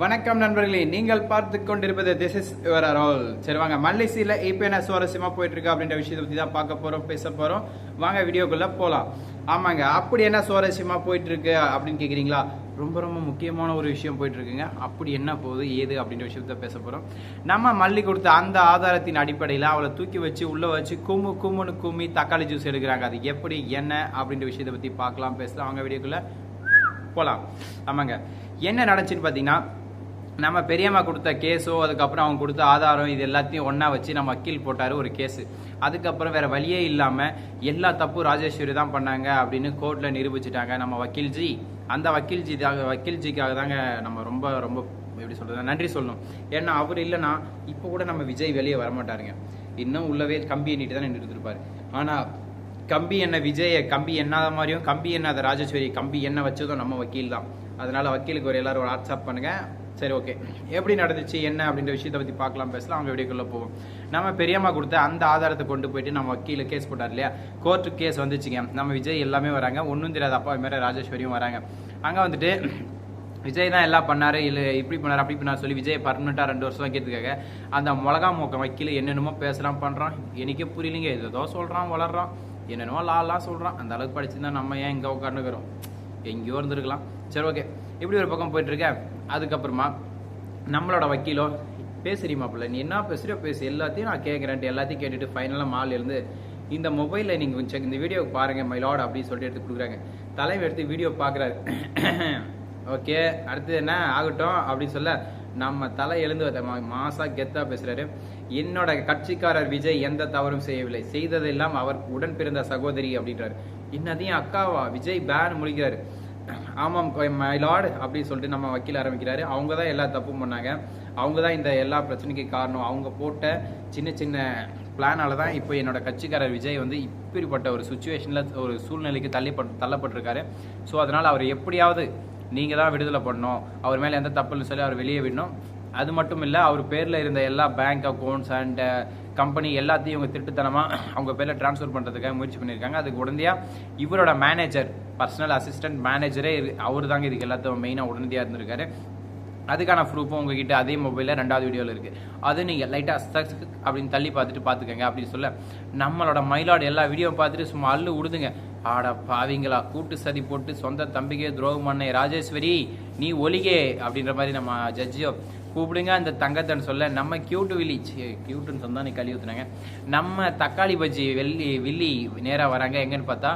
வணக்கம் நண்பர்களே நீங்கள் பார்த்து கொண்டிருப்பது திஸ் இஸ் யுவர் ரோல் சரி வாங்க. மல்லிசியில் இப்போ என்ன சுவாரஸ்யமாக போயிட்டுருக்கு அப்படின்ற விஷயத்தை பற்றி தான் பார்க்க போகிறோம் பேச போகிறோம் வாங்க வீடியோக்குள்ளே போகலாம் ஆமாங்க அப்படி என்ன சுவாரஸ்யமாக போயிட்டு இருக்கு அப்படின்னு கேட்குறீங்களா ரொம்ப ரொம்ப முக்கியமான ஒரு விஷயம் போயிட்டு இருக்குங்க அப்படி என்ன போகுது ஏது அப்படின்ற விஷயத்த பேச போகிறோம் நம்ம மல்லி கொடுத்த அந்த ஆதாரத்தின் அடிப்படையில் அவளை தூக்கி வச்சு உள்ளே வச்சு கும்மு கும்முன்னு கும்மி தக்காளி ஜூஸ் எடுக்கிறாங்க. அது எப்படி என்ன அப்படின்ற விஷயத்தை பற்றி பார்க்கலாம் பேசலாம். அவங்க வீடியோக்குள்ளே போகலாம் ஆமாங்க. என்ன நடந்துச்சுன்னு பார்த்தீங்கன்னா நம்ம பெரியம்மா கொடுத்த கேஸோ அதுக்கப்புறம் அவங்க கொடுத்த ஆதாரம் இது எல்லாத்தையும் ஒன்றா வச்சு நம்ம வக்கீல் போட்டார் ஒரு கேஸு. அதுக்கப்புறம் வேற வழியே இல்லாமல் எல்லா தப்பும் ராஜேஸ்வரி தான் பண்ணாங்க அப்படின்னு கோர்ட்டில் நிரூபிச்சிட்டாங்க நம்ம வக்கீல்ஜி. அந்த வக்கீல்ஜி வக்கீல்ஜிக்காக தாங்க நம்ம ரொம்ப ரொம்ப எப்படி சொல்றது நன்றி சொல்லணும். ஏன்னா அவர் இல்லைன்னா இப்போ கூட நம்ம விஜய் வெளியே வரமாட்டாருங்க. இன்னும் உள்ளவே கம்பி எண்ணிட்டு தான் நின்றுட்டு ஆனால் கம்பி என்ன விஜய கம்பி எண்ணாத மாதிரியும் கம்பி எண்ணாத ராஜேஸ்வரி கம்பி என்ன வச்சதும் நம்ம வக்கீல் தான். அதனால வக்கீலுக்கு ஒரு எல்லாரும் வாட்ஸ்அப் பண்ணுங்க. சரி ஓகே எப்படி நடந்துச்சு என்ன அப்படின்ற விஷயத்தை பத்தி பார்க்கலாம் பேசலாம். அவங்க வீடியோக்குள்ளே போவோம். நம்ம பெரியம்மா கொடுத்த அந்த ஆதாரத்தை கொண்டு போயிட்டு நம்ம வக்கீல கேஸ் போட்டார் இல்லையா? கோர்ட்டு கேஸ் வந்துச்சுங்க. நம்ம விஜய் எல்லாமே வராங்க. ஒன்றும் தெரியாத அப்பா மாதிரி ராஜேஸ்வரியும் வராங்க. அங்கே வந்துட்டு விஜய் தான் எல்லாம் பண்ணார் இல்லை இப்படி பண்ணார் அப்படி பண்ணார் சொல்லி விஜய் பர்மனெண்ட்டாக ரெண்டு வருஷம் வைக்கிறதுக்காக அந்த மிளகா மூக்க வக்கீல் என்னென்னமோ பேசலாம் பண்ணுறான் எனக்கே புரியலைங்க. ஏதோ சொல்கிறான் வளர்றான். என்னென்னமோ லாலாம் சொல்கிறான் அந்த அளவுக்கு படிச்சிருந்தா நம்ம ஏன் இங்கே உட்காந்துக்கிறோம் எங்கேயோ இருந்திருக்கலாம். சரி ஓகே இப்படி ஒரு பக்கம் போயிட்டுருக்கேன் அதுக்கப்புறமா நம்மளோட வக்கீலோ பேசுறீ மாப்பிள்ள நீ என்ன பேசுறியோ பேசு எல்லாத்தையும் நான் கேட்குறேன்ட்டு எல்லாத்தையும் கேட்டுட்டு ஃபைனலாக மால் இருந்து இந்த மொபைலில் நீங்கள் கொஞ்சம் இந்த வீடியோ பாருங்கள் மை அப்படின்னு சொல்லிட்டு எடுத்து கொடுக்குறாங்க. தலைவர் எடுத்து வீடியோ பார்க்குறாரு. ஓகே அடுத்தது என்ன? ஆகட்டும் அப்படின்னு சொல்ல நம்ம தலை எழுந்து வந்த மா- மாசா கெத்தா பேசுறாரு. என்னோட கட்சிக்காரர் விஜய் எந்த தவறும் செய்யவில்லை. செய்ததெல்லாம் அவர் உடன் பிறந்த சகோதரி அப்படின்றாரு. இன்னதையும் அக்காவா? விஜய் பேன் முடிக்கிறாரு ஆமாம் மை லார்டு அப்படின்னு சொல்லிட்டு நம்ம வக்கீல் ஆரம்பிக்கிறாரு. அவங்க தான் எல்லா தப்பும் பண்ணாங்க. அவங்க தான் இந்த எல்லா பிரச்சனைக்கு காரணம். அவங்க போட்ட சின்ன சின்ன பிளானால தான் இப்போ என்னோட கட்சிக்காரர் விஜய் வந்து இப்படிப்பட்ட ஒரு சுச்சுவேஷனில் ஒரு சூழ்நிலைக்கு தள்ளி தள்ளப்பட்டிருக்காரு. ஸோ அதனால் அவர் எப்படியாவது நீங்கள் தான் விடுதலை பண்ணணும். அவர் மேலே எந்த தப்புன்னு சொல்லி அவர் வெளியே விடணும். அது மட்டும் இல்லை அவர் பேரில் இருந்த எல்லா பேங்க் அக்கௌண்ட்ஸ் அண்ட் கம்பெனி எல்லாத்தையும் இவங்க திருட்டுத்தனமாக அவங்க பேரில் ட்ரான்ஸ்ஃபர் பண்ணுறதுக்காக முயற்சி பண்ணியிருக்காங்க. அதுக்கு உடனடியாக இவரோட மேனேஜர் பர்சனல் அசிஸ்டன்ட் மேனேஜரே அவர் தாங்க இதுக்கு எல்லாத்தையும் மெயினாக உடனடியாக இருந்திருக்காரு. அதுக்கான ப்ரூஃபும் உங்ககிட்ட அதே மொபைலில் ரெண்டாவது வீடியோவில் இருக்குது அது நீங்கள் லைட்டாக ஸ்டக்ஸ் அப்படின்னு தள்ளி பார்த்துட்டு பார்த்துக்கங்க அப்படின்னு சொல்ல நம்மளோட மயிலாடு எல்லா வீடியோ பார்த்துட்டு சும்மா அள்ளு விடுதுங்க ஆட பாவிங்களா கூட்டு சதி போட்டு சொந்த தம்பிக்கே துரோகம் பண்ணே ராஜேஸ்வரி நீ ஒலிகே அப்படின்ற மாதிரி நம்ம ஜட்ஜியோ கூப்பிடுங்க அந்த தங்கத்தன் சொல்ல நம்ம கியூட்டு வில்லி கியூட்டுன்னு சொன்னா நீ கழி ஊத்துனாங்க. நம்ம தக்காளி பஜ்ஜி வெள்ளி வில்லி நேராக வராங்க எங்கன்னு பார்த்தா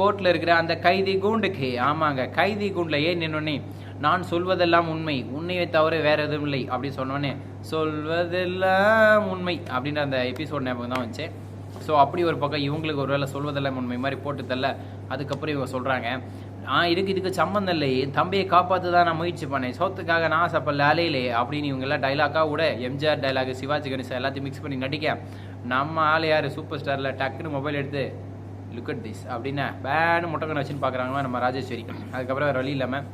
கோர்ட்ல இருக்கிற அந்த கைதி கூண்டுக்கு ஆமாங்க கைதி கூண்டுல ஏன் நின்னோன்னே நான் சொல்வதெல்லாம் உண்மை உண்மையை தவிர வேற எதுவும் இல்லை அப்படி சொன்னோன்னே சொல்வதெல்லாம் உண்மை அப்படின்ற அந்த எபிசோட் ஞாபகம் தான் வந்துச்சு. ஸோ அப்படி ஒரு பக்கம் இவங்களுக்கு ஒருவேளை சொல்வதெல்லாம் உண்மை மாதிரி போட்டு தரல. அதுக்கப்புறம் இவங்க சொல்றாங்க ஆ இதுக்கு இதுக்கு சம்மந்தம் இல்லை என் தம்பியை காப்பாற்ற தான் நான் முயற்சி பண்ணேன். சோத்துக்காக நான் சாப்பிடல அலையிலே. அப்படின்னு இவங்கெல்லாம் டைலாக்காக விட எம்ஜிஆர் டைலாக் சிவாஜி கணேசன் எல்லாத்தையும் மிக்ஸ் பண்ணி நடிக்க. நம்ம ஆள் யார்? சூப்பர் ஸ்டாரில் டக்குன்னு மொபைல் எடுத்து லுக் அட் திஸ் அப்படின்னு பேனு முட்டைக்கண்ணு வச்சுன்னு பார்க்குறாங்க நம்ம ராஜேஸ்வரி. அதுக்கப்புறம் வேறு வழி இல்லாமல்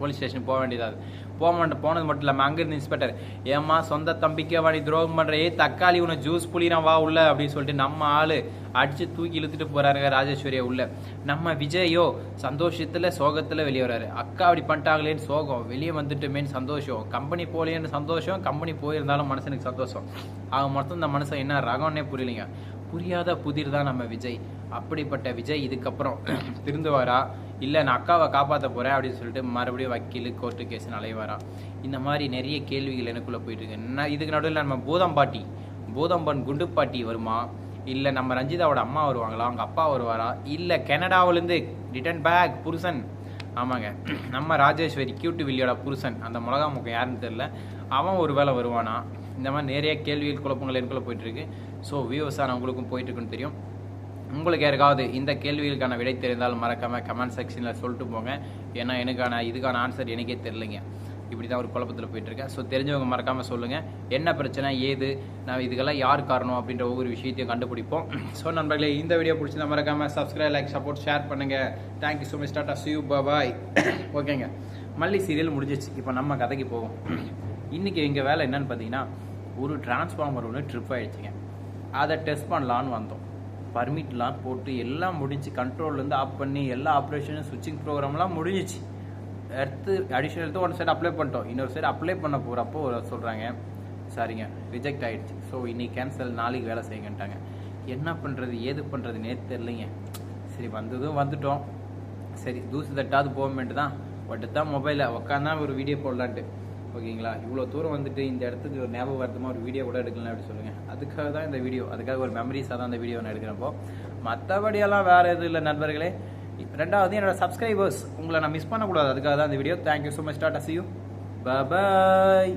போலீஸ் ஸ்டேஷன் போக வேண்டியது போக மாட்டேன் போனது மட்டும் இல்லாமல் அங்கேருந்து இன்ஸ்பெக்டர் ஏம்மா சொந்த தம்பிக்கே வாடி துரோகம் பண்ணுறே தக்காளி உன ஜூஸ் புளினா வா உள்ள அப்படின்னு சொல்லிட்டு நம்ம ஆள் அடித்து தூக்கி இழுத்துட்டு போகிறாருங்க ராஜேஸ்வரியை உள்ள. நம்ம விஜயோ சந்தோஷத்தில் சோகத்தில் வெளியே வராரு அக்கா அப்படி பண்ணிட்டாங்களேன்னு சோகம். வெளியே வந்துட்டுமேன்னு சந்தோஷம். கம்பெனி போலேன்னு சந்தோஷம். கம்பெனி போயிருந்தாலும் மனுஷனுக்கு சந்தோஷம். ஆக மொத்தம் இந்த மனுஷன் என்ன ரகம்னே புரியலைங்க. புரியாத புதிர் தான் நம்ம விஜய். அப்படிப்பட்ட விஜய் இதுக்கப்புறம் திருந்துவாரா? இல்லை நான் அக்காவை காப்பாற்ற போகிறேன் அப்படின்னு சொல்லிட்டு மறுபடியும் வக்கீல் கோர்ட்டு கேஸ் அலைவாரா? இந்த மாதிரி நிறைய கேள்விகள் எனக்குள்ளே போயிட்டு இருக்கு நான் இதுக்கு நடுவில் நம்ம பூதம்பாட்டி பூதம்பன் குண்டுப்பாட்டி வருமா? இல்லை நம்ம ரஞ்சிதாவோட அம்மா வருவாங்களா? அவங்க அப்பா வருவாரா? இல்லை கனடாவிலேருந்து ரிட்டன் பேக் புருஷன். ஆமாங்க. நம்ம ராஜேஸ்வரி கியூட்டு வில்லியோட புருஷன். அந்த மிளகா முகம் யாருன்னு தெரில அவன் ஒரு வேளை வருவானா? இந்த மாதிரி நிறைய கேள்விகள் குழப்பங்கள் எனக்குள்ள போயிட்டு இருக்கு ஸோ வியூவர்ஸான உங்களுக்கும் போயிட்டு இருக்குன்னு தெரியும். உங்களுக்கு யாருக்காவது இந்த கேள்விகளுக்கான விடை தெரிந்தால் மறக்காம கமெண்ட் செக்ஷனில் சொல்லிட்டு போங்க. ஏன்னா எனக்கான இதுக்கான ஆன்சர் எனக்கே தெரியலைங்க. இப்படி தான் ஒரு குழப்பத்தில் போயிட்டு இருக்கேன் ஸோ தெரிஞ்சவங்க மறக்காமல் சொல்லுங்கள் என்ன பிரச்சனை ஏது நான் இதுக்கெல்லாம் யார் காரணம் அப்படின்ற ஒவ்வொரு விஷயத்தையும் கண்டுபிடிப்போம். ஸோ நண்பர்களே இந்த வீடியோ பிடிச்சிருந்தா மறக்காமல் சப்ஸ்கிரைப் லைக் சப்போர்ட் ஷேர் பண்ணுங்க. Thank you so much tata see you bye ஓகேங்க மல்லி சீரியல் முடிஞ்சிச்சு இப்போ நம்ம கதைக்கு போவோம். இன்றைக்கி எங்கள் வேலை என்னன்னு பார்த்தீங்கன்னா ஒரு டிரான்ஸ்ஃபார்மர் ஒன்று ட்ரிப் ஆகிடுச்சிங்க அதை டெஸ்ட் பண்ணலான்னு வந்தோம். பர்மிட்லாம் போட்டு எல்லாம் முடிஞ்சு கண்ட்ரோல்லேருந்து ஆஃப் பண்ணி எல்லா ஆப்ரேஷனும் சுவிட்சிங் ப்ரோக்ராம்லாம் முடிஞ்சிச்சு. எடுத்து அடிஷனல் எடுத்து ஒன் சைடு அப்ளை பண்ணிட்டோம். இன்னொரு சைடு அப்ளை பண்ண போகிறப்போ சொல்கிறாங்க சரிங்க ரிஜெக்ட் ஆகிடுச்சு ஸோ இன்னைக்கு கேன்சல் நாளைக்கு வேலை செய்யுங்கன்ட்டாங்க. என்ன பண்ணுறது ஏது பண்ணுறதுனே தெரிலிங்க சரி வந்ததும் வந்துட்டோம். சரி தூசு தட்டாவது போகமேட்டு தான் ஒட்டு தான் மொபைலில் உட்காந்தா ஒரு வீடியோ போடலான்ட்டு. ஓகேங்களா? இவ்வளோ தூரம் வந்துட்டு இந்த இடத்துக்கு ஒரு ஞாபகம் ஒரு வீடியோ கூட எடுக்கலாம் அப்படி சொல்லுங்கள் அதுக்காக தான் இந்த வீடியோ அதுக்காக ஒரு மெமரிஸாக தான் இந்த வீடியோ நான் எடுக்கிறப்போ. மற்றபடியெல்லாம் வேறு எதுவும் இல்லை நண்பர்களே. ரெண்டாவது என்னோட சப்ஸ்கிரைபர்ஸ் உங்களை நான் மிஸ் பண்ணக்கூடாது. அதுக்காக தான் இந்த video thank you so much tata see bye